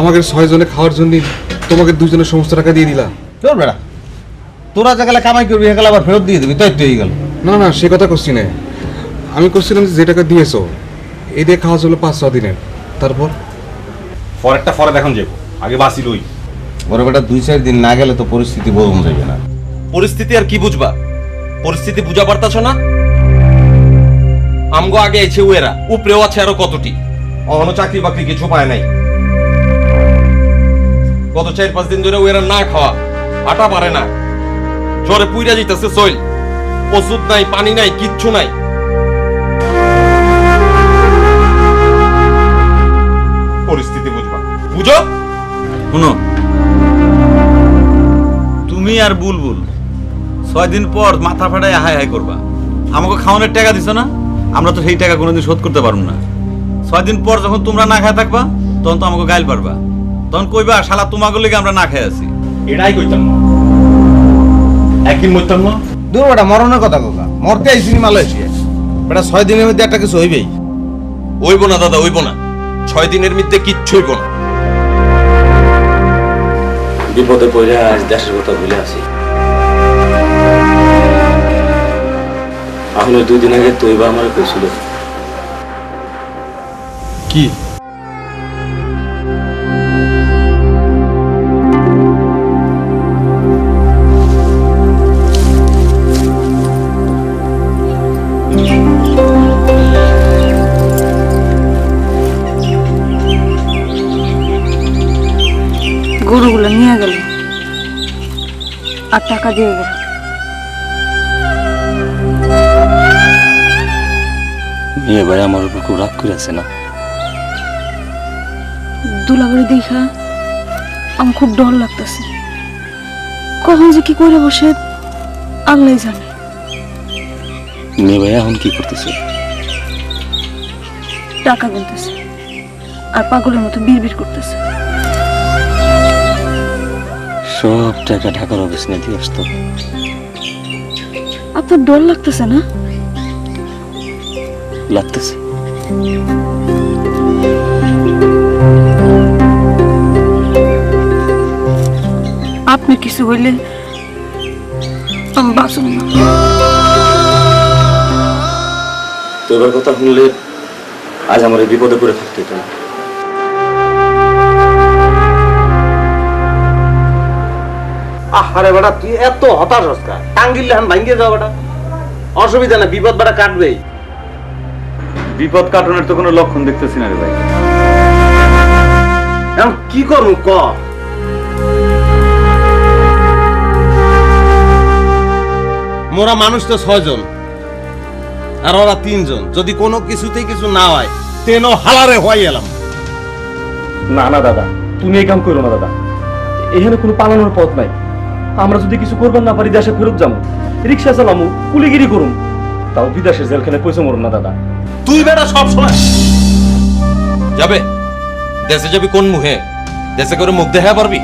আমাকে ছয়জনে খাওয়ার জন্য তোমাকে দুজনের সমস্ত টাকা দিয়ে দিলা তোর বেড়া তোরা যে গেলে কামাই করবি সেগুলো আবার ফেরত দিয়ে দিবি তাই তো হয়ে গেল। না না সে কথা করছি না। আমি করছিলাম যে যে টাকা দিয়েছ এই দিয়ে খাওয়া চলো পাঁচ ছ দিনের। তারপর? পরেরটা পরে দেখুন যাব আগে বাসি লই। ওরে বেটা দুই চার দিন না গেলে তো পরিস্থিতি বোঝন যাবে না। পরিস্থিতি আর কি বুঝবা? পরিস্থিতি বুঝা পারতাছ না? আমগো আগে আছে ওয়েরা উপরেও আছে আরও কতটি। অহনো চাকরি বাকরি কিছু পায় নাই। গত চার পাঁচ দিন ধরে ওয়েরা না খাওয়া আটা পারে না। জ্বরে পুইরা যেতেছে সইল ওষুধ নাই, পানি নাই, কিচ্ছু নাই। পরিস্থিতি বুঝবা। বুঝো? শুনো। তুমি আর বুলবুল ছয় দিন পর মাথা ফাটায় হাই হাই করবা। আমাকে খাওয়ানোর টাকা দিছো না? আমরা তো সেই টাকা কোনোদিন শোধ করতে পারব না। ছয় দিন পর যখন তোমরা না খায় থাকবা, তখন তো আমাকে গাইল পারবা। তখন কইবা শালা তোমাকে লেগে আমরা না খাই আছি। এটাই কইতাম না। একদিন মরতাম না। দূর বেটা মরণের কথা কোকা মরতে আইসি মালয়েশিয়া বেটা ছয় দিনের মধ্যে একটা কিছু হইবেই। হইব না দাদা হইব না। ছয় দিনের মধ্যে কিচ্ছু হইব না। বিপদে পড়ে আজ দেশের কথা ভুলে আসি এখন ওই দুই দিন আগে তুই বা আমার কইছিল। কি? আর টাকা দিয়ে গেল মেয়ে ভাই আমার উপর খুব রাগ করে আছে না? দুলাবাড়ি দেখা আমার খুব ডর লাগতেছে। কখন যে কি করে বসে আল্লাহ জানে। মেয়ে ভাই এখন কি করতেছে? টাকা গুনতেছে আর পাগলের মতো বিড় করতেছে। সব টাকা ঢাকার অফিস নিয়ে দিয়ে আসতো। আপনার ডর লাগতেছে না? লাগতেছে। আপনি কিছু হইলে আমি বাঁচব না। তো কথা শুনলে আজ আমার এই বিপদে পড়ে থাকতে আরে বেটা তুই এত হতাশ হস্কা টাঙ্গিলে হান ভাঙ্গে যাও বেটা। অসুবিধা না বিপদ বেটা কাটবেই। বিপদ কাটানোর তো কোনো লক্ষণ দেখতেছি না রে ভাই। এখন কি করব ক? মোরা মানুষ তো ছয়জন আর ওরা তিনজন। যদি কোনো কিছুতেই কিছু না হয় তেন হালারে হয়ে এলাম। না না দাদা তুমি এই কাম করো না দাদা। এখানে কোনো পালানোর পথ নাই। আমরা যদি কিছু করবার না পারি, দেশে ফেরত যাব রিক্সা চালামু কুলিগিরি করুম। তাও বিদেশের জেলখানে পয়সা মরুম না, দাদা। তুই বেটা সব সময় যাবে? দেশে যাবি কোন মুহে? দেশে করে মুখ দেখা পারবি?